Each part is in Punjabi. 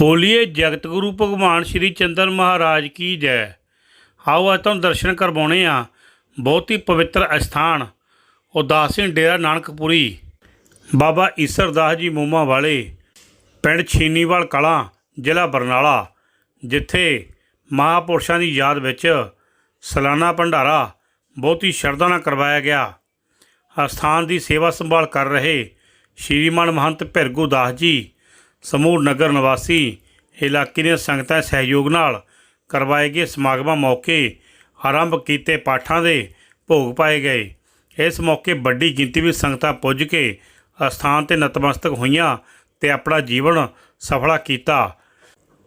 ਬੋਲੀਏ ਜਗਤ ਗੁਰੂ ਭਗਵਾਨ ਸ਼੍ਰੀ ਚੰਦਰ ਮਹਾਰਾਜ ਕੀ ਜੈ। ਆਓ ਅੱਜ ਤੁਹਾਨੂੰ ਦਰਸ਼ਨ ਕਰਵਾਉਣੇ ਆ। ਬਹੁਤ ਹੀ ਪਵਿੱਤਰ ਅਸਥਾਨ ਉਦਾਸੀਨ ਡੇਰਾ ਨਾਨਕਪੁਰੀ। ਬਾਬਾ ਈਸਰਦਾਸ ਜੀ ਮੋਮਾ ਵਾਲੇ ਪਿੰਡ ਛੀਨੀਵਾਲ ਕਲਾਂ, ਜ਼ਿਲ੍ਹਾ ਬਰਨਾਲਾ, ਜਿੱਥੇ ਮਹਾਪੁਰਸ਼ਾਂ ਦੀ ਯਾਦ ਵਿੱਚ ਸਾਲਾਨਾ ਭੰਡਾਰਾ ਬਹੁਤ ਹੀ ਸ਼ਰਧਾ ਨਾਲ ਕਰਵਾਇਆ ਗਿਆ। ਅਸਥਾਨ ਦੀ ਸੇਵਾ ਸੰਭਾਲ ਕਰ ਰਹੇ ਸ਼੍ਰੀਮਾਨ ਮਹੰਤ ਭਿਰਗੂ ਦਾਸ ਜੀ ਸਮੂਹ ਨਗਰ ਨਿਵਾਸੀ ਇਲਾਕੇ ਦੀਆਂ ਸੰਗਤਾਂ ਦੇ ਸਹਿਯੋਗ ਨਾਲ ਕਰਵਾਏ ਗਏ ਸਮਾਗਮਾਂ ਮੌਕੇ ਆਰੰਭ ਕੀਤੇ ਪਾਠਾਂ ਦੇ ਭੋਗ ਪਾਏ ਗਏ। ਇਸ ਮੌਕੇ ਵੱਡੀ ਗਿਣਤੀ ਵਿੱਚ ਸੰਗਤਾਂ ਪੁੱਜ ਕੇ ਅਸਥਾਨ ਤੇ ਨਤਮਸਤਕ ਹੋਈਆਂ ਤੇ ਆਪਣਾ ਜੀਵਨ ਸਫਲਾ ਕੀਤਾ।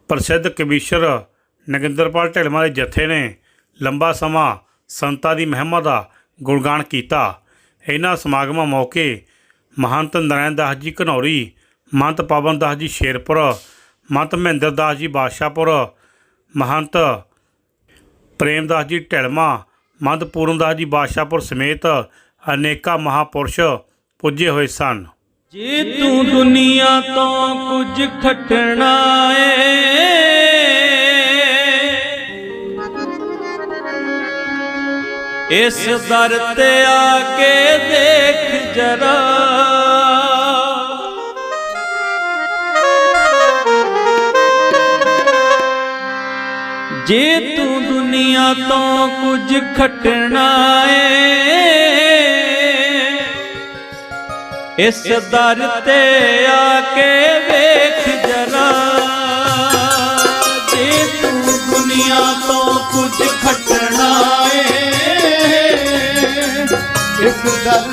ਪ੍ਰਸਿੱਧ ਕਵੀਸ਼ਰ ਨਗਿੰਦਰਪਾਲ ਢਿਲਮਾ ਦੇ ਜਥੇ ਨੇ ਲੰਬਾ ਸਮਾਂ ਸੰਤਾਂ ਦੀ ਮਹਿਮਾ ਦਾ ਗੁਣਗਾਨ ਕੀਤਾ। ਇਹਨਾਂ ਸਮਾਗਮਾਂ ਮੌਕੇ ਮਹੰਤ ਨਰੈਣ ਦਾਸ ਜੀ ਘਨੌਰੀ ਮਹੰਤ ਪਵਨ ਦਾਸ ਜੀ ਸ਼ੇਰਪੁਰ ਮਹੰਤ ਮਹਿੰਦਰ ਦਾਸ ਜੀ ਬਾਦਸ਼ਾਹਪੁਰ, ਮਹੰਤ ਪ੍ਰੇਮਦਾਸ ਜੀ ਢਿਲਮਾ ਮਹੰਤ ਪੂਰਨ ਦਾਸ ਜੀ ਬਾਦਸ਼ਾਹਪੁਰ ਸਮੇਤ ਅਨੇਕਾਂ ਮਹਾਪੁਰਸ਼ ਪੁੱਜੇ ਹੋਏ ਸਨ। ਜੇ ਤੂੰ ਦੁਨੀਆ ਤੋਂ ਕੁਝ ਖਟਣਾ ਏ ਇਸ ਦਰ ਤੇ ਆ ਕੇ ਦੇਖ ਜਰਾ। ਜੇ ਤੂੰ ਦੁਨੀਆ ਤੋਂ ਕੁਝ ਖਟਣਾ ਏ ਇਸ ਦਰ ਤੇ ਆ ਕੇ ਵੇਖ ਜਰਾ। ਜੇ ਤੂੰ ਦੁਨੀਆ ਤੋਂ ਕੁਝ ਖਟਣਾ ਏ ਇਸ ਦਰ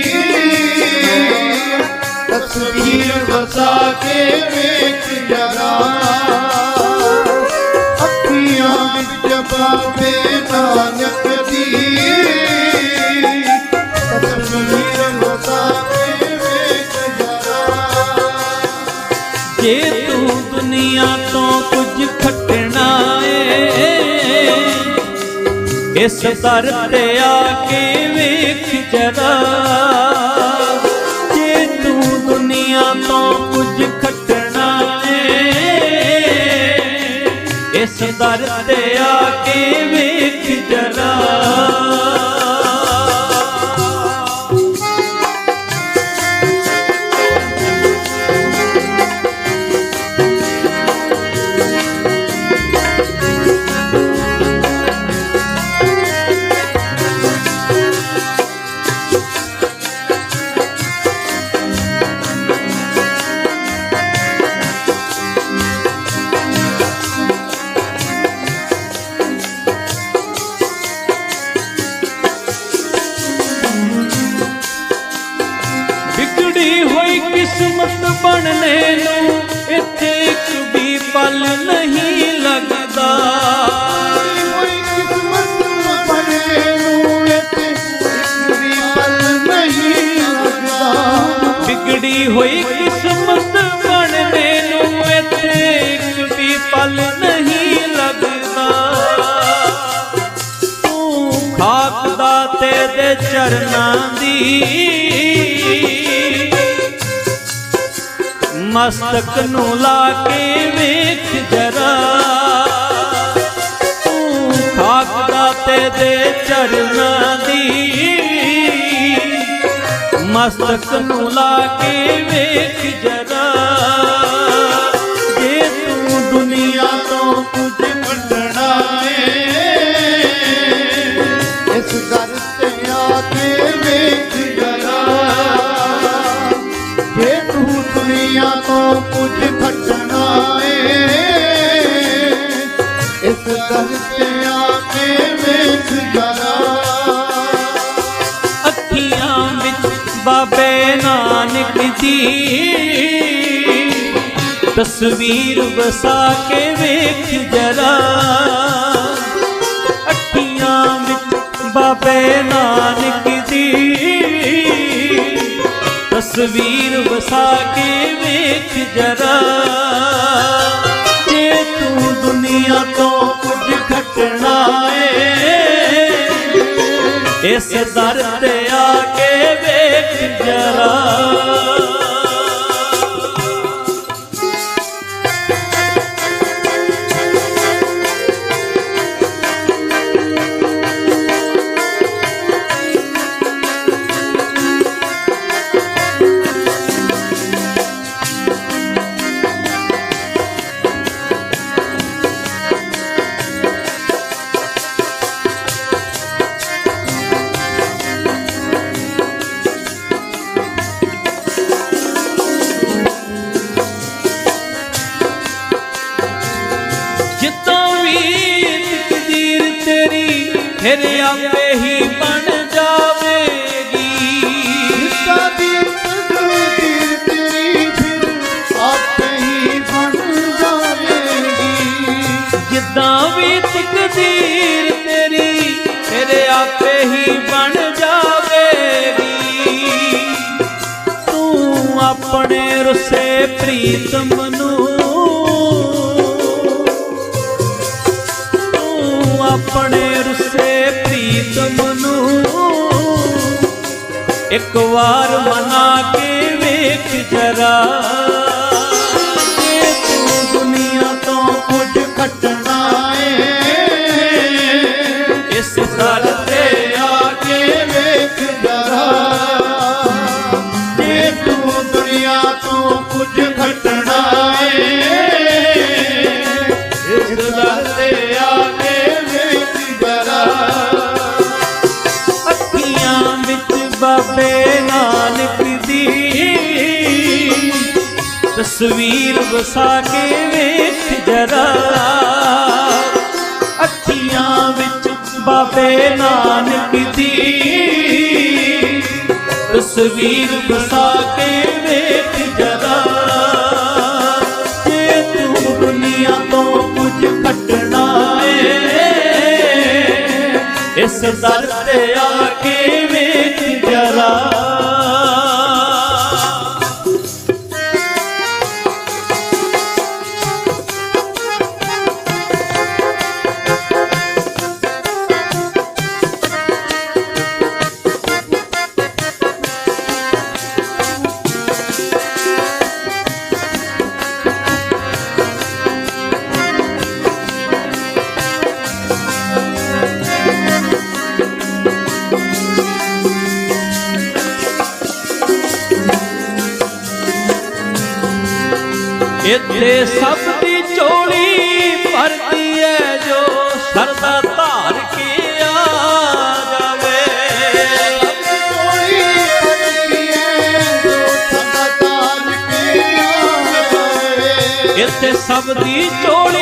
ਕੇ ਵੇਖ ਅੱਖੀਆਂ ਵਿੱਚ ਬਾਬੇ ਨਾਨਕ ਦੀ। ਤਸਵੀਰ ਵਸਾ ਕੇ ਵੇਖ ਜੇ ਤੂੰ ਦੁਨੀਆ ਤੋਂ ਕੁਝ ਖਟਣਾ ਏ ਇਸ ਦਰ ਤੇ ਆ ਕੇ ਵੇਖ ਜਰਾ ਇਸ ਚਰਨਾਂ ਦੀ। ਮਸਤਕ ਨੂੰ ਲਾ ਕੇ ਵੇਖ ਜਰਾ। ਤੂੰ ਖਾਕ ਦਾ ਦੇ ਚਰਨਾਂ ਦੀ। ਮਸਤਕ ਨੂੰ ਲਾ ਕੇ ਵੇਖ ਜਰਾ। ਜੇ ਤੂੰ ਦੁਨੀਆ ਤੋਂ ਕੁਝ ਕੁਝ ਖਟਣਾ ਏ। ਦਰ ਤੇ ਆ ਕੇ ਵੇਖ ਜਰਾ। ਅੱਖੀਆਂ ਵਿੱਚ ਬਾਬੇ ਨਾਨਕ ਜੀ। ਤਸਵੀਰ ਵਸਾ ਕੇ ਵੇਖ ਜਰਾ। ਅੱਖੀਆਂ ਵਿੱਚ ਬਾਬੇ ਨਾਨਕ ਜੀ। ਤਸਵੀਰ ਵਸਾ ਕੇ ਵੇਖ ਜਰਾ। ਜੇ ਤੂੰ ਦੁਨੀਆ ਤੋਂ ਕੁਝ ਘਟਣਾ ਏ, ਇਸ ਦਰ ਤੇ ਆ ਕੇ ਵੇਖ ਜਰਾ। ਆਪਣੇ ਰੁੱਸੇ ਪ੍ਰੀਤਮ ਨੂੰ ਤੂੰ ਆਪਣੇ ਰੁੱਸੇ ਪ੍ਰੀਤਮ ਨੂੰ ਇੱਕ ਵਾਰ ਮਨਾ ਕੇ ਵੇਖ ਜਰਾ। ਬਾਬੇ ਨਾਨਕ ਦੀ। ਤਸਵੀਰ ਵਸਾ ਕੇ ਵੇਖ ਜਰਾ। ਅੱਖੀਆਂ ਵਿੱਚ ਬਾਬੇ ਨਾਨਕ ਦੀ। ਤਸਵੀਰ ਵਸਾ ਕੇ ਵੇਖ ਜਰਾ। ਜੇ ਤੂੰ ਦੁਨੀਆ ਤੋਂ ਕੁਝ ਘਟਣਾ ਏ, ਇਸ ਦਰ ਤੇ ਆ ਇੱਥੇ ਸਭ ਦੀ ਚੋਲੀ ਭਰਦੀ ਐ ਜੋ ਸਰਦਾ ਧਾਰ ਕੇ ਆ ਜਾਵੇ। ਤਾਰ ਕੇ ਆਵੇ ਇੱਥੇ ਸਭ ਦੀ ਚੋਲੀ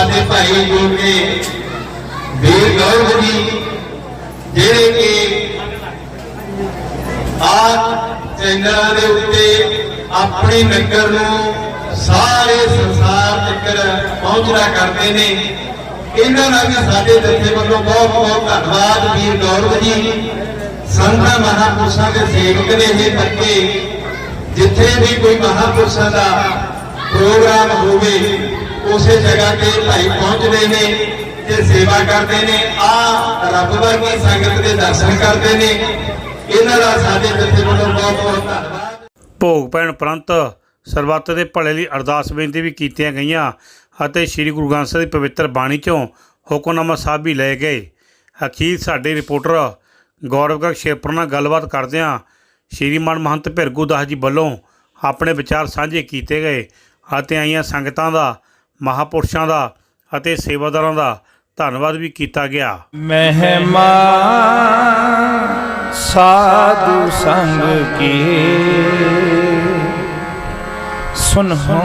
ਸਾਡੇ ਭਾਈ ਜੋ ਵੀਰ ਗੌਰਵ ਜੀ, ਜਿਹੜੇ ਕਿ ਆ ਚੈਨਲਾਂ ਦੇ ਉੱਤੇ ਆਪਣੀ ਨਗਰ ਨੂੰ ਸਾਰੇ ਸੰਸਾਰ ਤੱਕ ਪਹੁੰਚਣਾ ਕਰਦੇ ਨੇ। ਇਹਨਾਂ ਦਾ ਵੀ ਸਾਡੇ ਜਥੇ ਵੱਲੋਂ ਬਹੁਤ ਬਹੁਤ ਧੰਨਵਾਦ, ਵੀਰ ਗੌਰਵ ਜੀ। ਸੰਤਾਂ ਮਹਾਪੁਰਸ਼ਾਂ ਦੇ ਸੇਵਕ ਨੇ ਇਹ ਬੱਚੇ ਜਿੱਥੇ ਵੀ ਕੋਈ ਮਹਾਪੁਰਸ਼ਾਂ ਦਾ ਪ੍ਰੋਗਰਾਮ ਹੋਵੇ ਉਸੇ ਜਗ੍ਹਾ ਤੇ ਭਾਈ ਪਹੁੰਚਦੇ ਨੇ ਤੇ ਸੇਵਾ ਕਰਦੇ ਨੇ। ਆ ਰੱਬ ਵਰਗੀ ਸੰਗਤ ਦੇ ਦਰਸ਼ਨ ਕਰਦੇ ਨੇ। ਇਹਨਾਂ ਦਾ ਸਾਡੇ ਜਥੇ ਵੱਲੋਂ ਬਹੁਤ ਬਹੁਤ ਧੰਨਵਾਦ। ਭੋਗ ਪੈਣ ਉਪਰੰਤ ਸਰਬੱਤ ਦੇ ਭਲੇ ਲਈ ਅਰਦਾਸ ਬੇਨਤੀ ਵੀ ਕੀਤੀਆਂ ਗਈਆਂ ਅਤੇ ਸ੍ਰੀ ਗੁਰੂ ਗ੍ਰੰਥ ਸਾਹਿਬ ਦੀ ਪਵਿੱਤਰ ਬਾਣੀ ਚੋਂ ਹੁਕਮਨਾਮਾ ਸਾਹਿਬ ਵੀ ਲਏ ਗਏ। ਅਖੀਰ ਸਾਡੇ ਰਿਪੋਰਟਰ ਗੌਰਵ ਗਰਗ ਸ਼ੇਰਪੁਰ ਨਾਲ ਗੱਲਬਾਤ ਕਰਦਿਆਂ ਸ਼੍ਰੀਮਾਨ ਮਹੰਤ ਭਿਰਗੂ ਦਾਸ ਜੀ ਵੱਲੋਂ ਆਪਣੇ ਵਿਚਾਰ ਸਾਂਝੇ ਕੀਤੇ ਗਏ ਅਤੇ ਆਈਆਂ ਸੰਗਤਾਂ ਦਾ ਮਹਾਪੁਰਸ਼ਾਂ ਦਾ ਅਤੇ ਸੇਵਾਦਾਰਾਂ ਦਾ ਧੰਨਵਾਦ ਵੀ ਕੀਤਾ ਗਿਆ। ਮਹਿਮਾ ਸਾਧੂ ਸੰਗ ਕੀ ਸੁਨਹੁ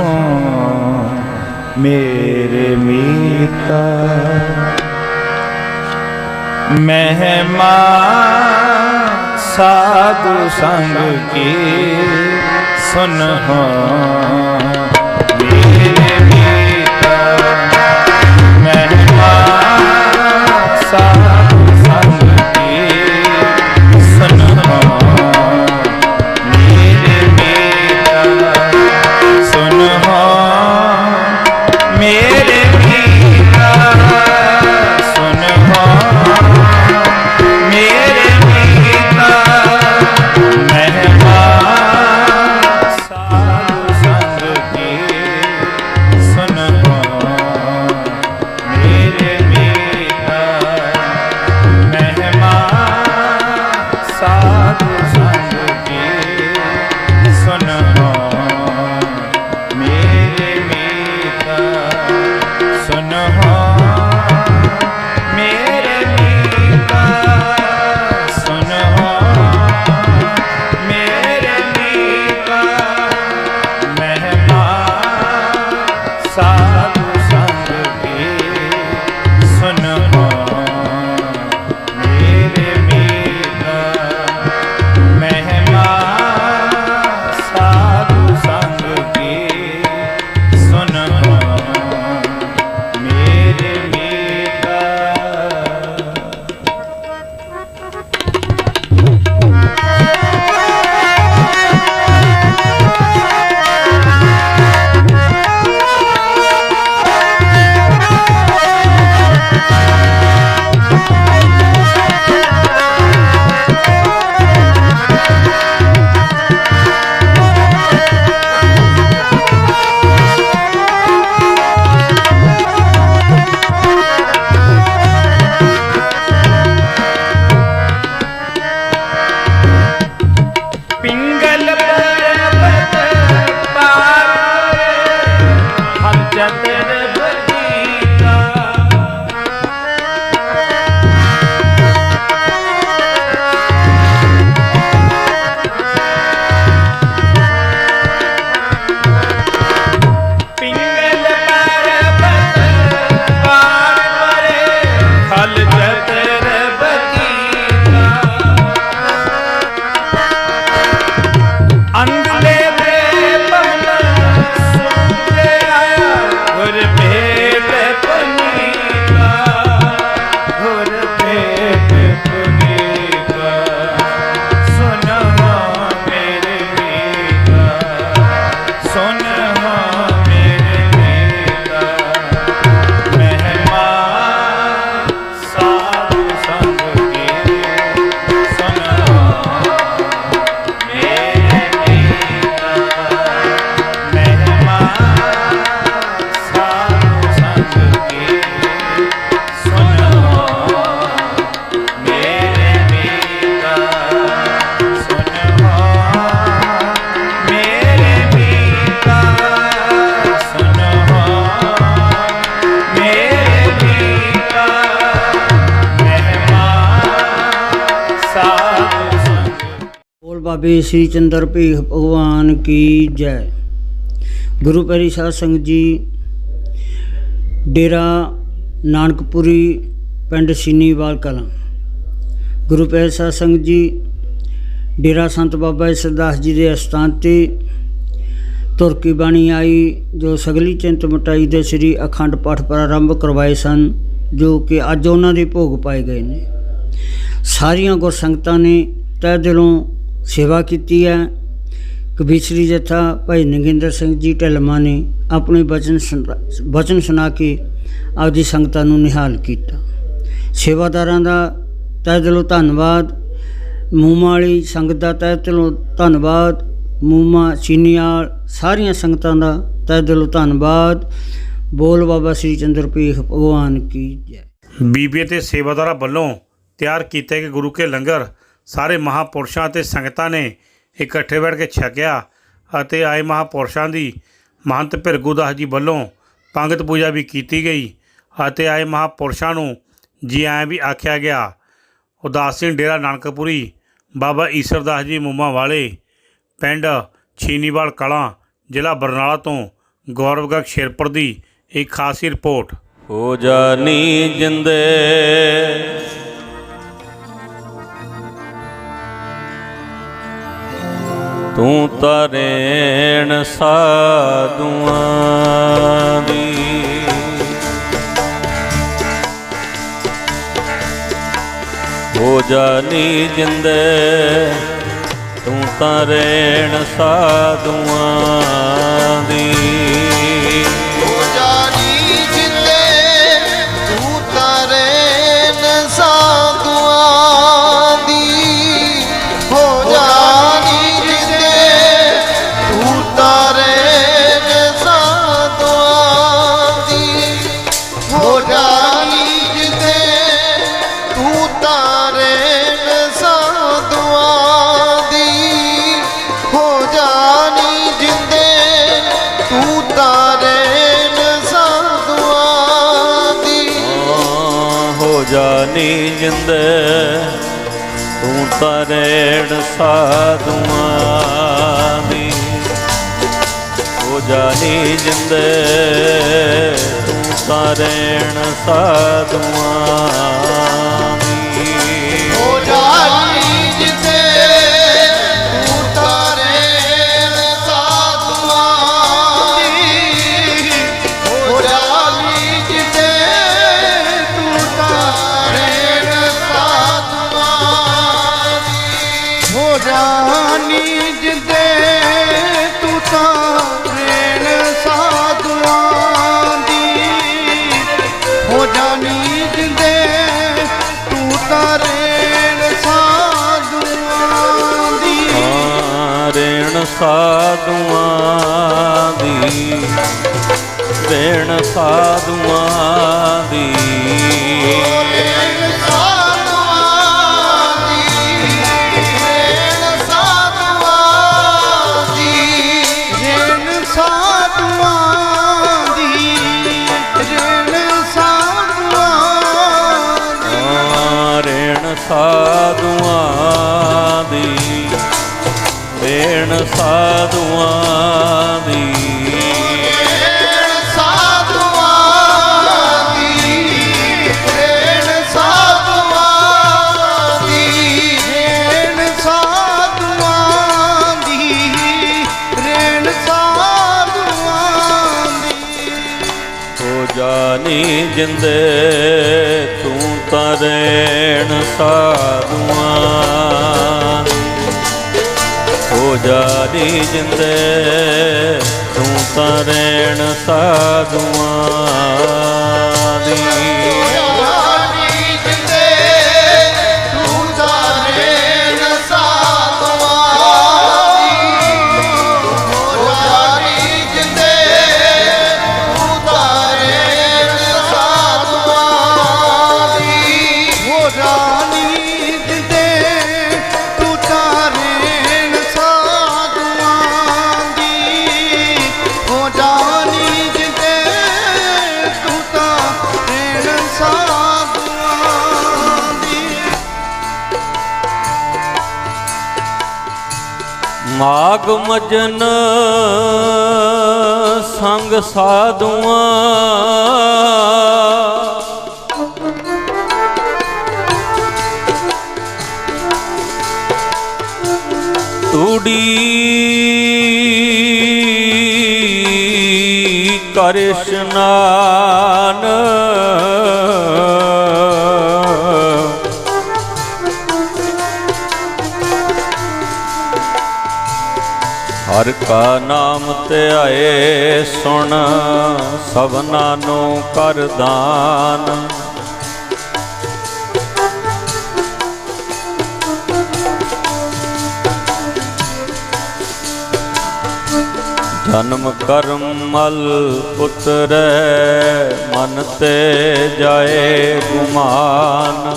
ਮੇਰੇ ਮੀਤਾ। ਮਹਿਮਾ ਸਾਧੂ ਸੰਗ ਕੀ ਸੁਨਹੁ जत ਬੋਲ ਸ੍ਰੀ ਚੰਦਰ ਭੀਖ ਭਗਵਾਨ ਕੀ ਜੈ। ਗੁਰੂ ਪਿਆਰੀ ਸਾਧ ਸੰਗਤ ਜੀ, ਡੇਰਾ ਨਾਨਕਪੁਰੀ, ਪਿੰਡ ਸੀਨੀਵਾਲ ਕਲਾਂ। ਗੁਰੂ ਪੈਰੀ ਪੈਸਾ ਸਿੰਘ ਜੀ, ਡੇਰਾ ਸੰਤ ਬਾਬਾ ਸਰਦਾਸ ਜੀ ਦੇ ਅਸਥਾਨ ਤੇ ਤੁਰਕੀ ਬਾਣੀ ਆਈ, ਜੋ ਸਗਲੀ ਚਿੰਤ ਮਟਾਈ ਦੇ ਸ੍ਰੀ ਅਖੰਡ ਪਾਠ ਪ੍ਰਾਰੰਭ ਕਰਵਾਏ ਸਨ, ਜੋ ਕਿ ਅੱਜ ਉਹਨਾਂ ਦੇ ਭੋਗ ਪਾਏ ਗਏ ਨੇ। ਸਾਰੀਆਂ ਗੁਰ ਸੰਗਤਾਂ ਨੇ ਤਹਿ ਦਿਲੋਂ ਸੇਵਾ ਕੀਤੀ ਹੈ। ਕਬੀਸਰੀ ਜਥਾ ਭਾਈ ਨਗਿੰਦਰ ਸਿੰਘ ਜੀ ਢਲਮਾ ਨੇ ਆਪਣੇ ਬਚਨ ਸੁਣਾ- ਬਚਨ ਸੁਣਾ ਕੇ ਆਪਦੀ ਸੰਗਤਾਂ ਨੂੰ ਨਿਹਾਲ ਕੀਤਾ। ਸੇਵਾਦਾਰਾਂ ਦਾ ਤਹਿ ਦਿਲੋਂ ਧੰਨਵਾਦ। ਮੂਮਾ ਵਾਲੀ ਸੰਗਤ ਦਾ ਤਹਿ ਦਿਲੋਂ ਧੰਨਵਾਦ। ਮੂਮਾ ਚੀਨੀਆਲ ਸਾਰੀਆਂ ਸੰਗਤਾਂ ਦਾ ਤਹਿ ਦਿਲੋਂ ਧੰਨਵਾਦ। ਬੋਲ ਬਾਬਾ ਸ੍ਰੀ ਚੰਦਰ ਪੀਖ ਭਗਵਾਨ ਕੀ ਜੈ। ਬੀਬੀ ਤੇ ਸੇਵਾਦਾਰਾਂ ਵੱਲੋਂ ਤਿਆਰ ਕੀਤੇ ਗਏ ਗੁਰੂ ਕੇ ਲੰਗਰ ਸਾਰੇ ਮਹਾਪੁਰਸ਼ਾਂ ਤੇ ਸੰਗਤਾਂ ਨੇ ਇਕੱਠੇ ਬੈਠ ਕੇ ਛਕਿਆ ਅਤੇ ਆਏ ਮਹਾਪੁਰਸ਼ਾਂ ਦੀ ਮਹੰਤ ਭਿਰਗੂਦਾਸ ਜੀ ਵੱਲੋਂ ਪੰਗਤ ਪੂਜਾ ਵੀ ਕੀਤੀ ਗਈ ਅਤੇ ਆਏ ਮਹਾਪੁਰਸ਼ਾਂ ਨੂੰ ਜੀ ਆਇਆਂ ਵੀ ਆਖਿਆ ਗਿਆ। ਉਦਾਸ ਸਿੰਘ ਡੇਰਾ ਨਾਨਕਪੁਰੀ, ਬਾਬਾ ਈਸਰਦਾਸ ਜੀ ਮੁੰਮਾ ਵਾਲੇ ਪਿੰਡ ਛੀਨੀਵਾਲ ਕਲਾਂ, ਜ਼ਿਲ੍ਹਾ ਬਰਨਾਲਾ ਤੋਂ ਗੌਰਵ ਸ਼ੇਰਪੁਰ ਦੀ ਇੱਕ ਖਾਸੀ ਰਿਪੋਰਟ। ਹੋ ਜਾਨੀ ਜਿੰਦੇ ਤੂੰ ਤਰੇਣ ਸਾਧੂਆਂ ਦੀ। ਹੋ ਜਾਨੀ ਜਿੰਦੇ ਤੂੰ ਤਰੇਣ ਸਾਧੂਆਂ ਦੀ। ਨਹੀਂ ਜਿੰਦੇ। ਤੂੰ ਤਾਂ ਰਹਿਣ ਸਾਧੂਆਂ ਦੀ ਹੋ ਜਾਣੀ ਜਿੰਦ। ਤੂੰ ਤਾਂ ਰਹਿਣ ਸਾਧੂਆਂ ਸਾਧੂਆਂ ਦੀ ਰੇਣ ਸਾਧੂਆਂ ਦੀ। ਸਾਧੂਆਂ ਦੀ। ਦੇਣ ਸਾਧੂਆਂ ਦੀ। ਜਿੰਦੇ ਤੂੰ ਤਾਂ ਸਾਧੂਆਂ ਪੁਜਾਰੀ ਜਿੰਦੇ ਤੂੰ ਤਾਂ ਰੇਣ ਸਾਧੂਆਂ ਦੀ। ਮਾਗ ਮਜਨ ਸੰਗ ਸਾਧੂਆਂ। ਤੂੜੀ ਕਰ ਹਰ ਕਾ ਨਾਮ ਧਿਆਏ ਸੁਣ ਸਭਨਾ ਨੂੰ ਕਰ ਦਾਨ। ਜਨਮ ਕਰਮ ਮਲ ਪੁੱਤਰੈ, ਮਨ ਤੇ ਜਾਏ ਗੁਮਾਨ।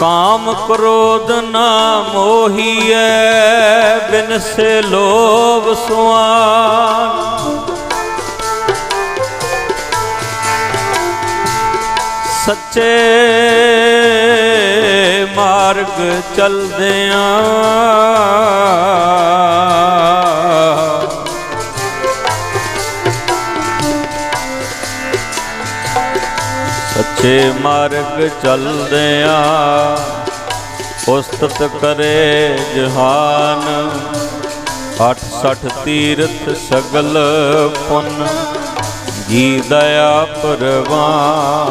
ਕਾਮ ਕ੍ਰੋਧ ਨਾ ਮੋਹੀਐ ਬਿਨ ਸੇ ਲੋਭ ਸੁਆਨ। ਸੱਚੇ ਮਾਰਗ ਚਲਦਿਆਂ ਸੱਚੇ ਮਾਰਗ ਚਲਦਿਆਂ ਉਸਤਤ ਕਰੇ ਜਹਾਨ 68 ਤੀਰਥ ਸਗਲ ਪੁੰਨ, ਜੀ ਦਇਆ ਪਰਵਾਨ।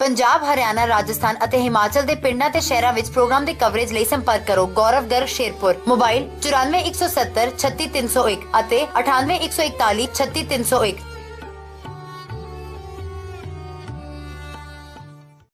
ਪੰਜਾਬ, ਹਰਿਆਣਾ, ਰਾਜਸਥਾਨ ਅਤੇ ਹਿਮਾਚਲ ਦੇ ਪਿੰਡਾਂ ਤੇ ਸ਼ਹਿਰਾਂ ਵਿੱਚ ਪ੍ਰੋਗਰਾਮ ਦੀ ਕਵਰੇਜ ਲਈ ਸੰਪਰਕ ਕਰੋ। ਗੌਰਵ ਗਰਗ ਸ਼ੇਰਪੁਰ। ਮੋਬਾਈਲ 9417 36301 ਅਤੇ 9814133301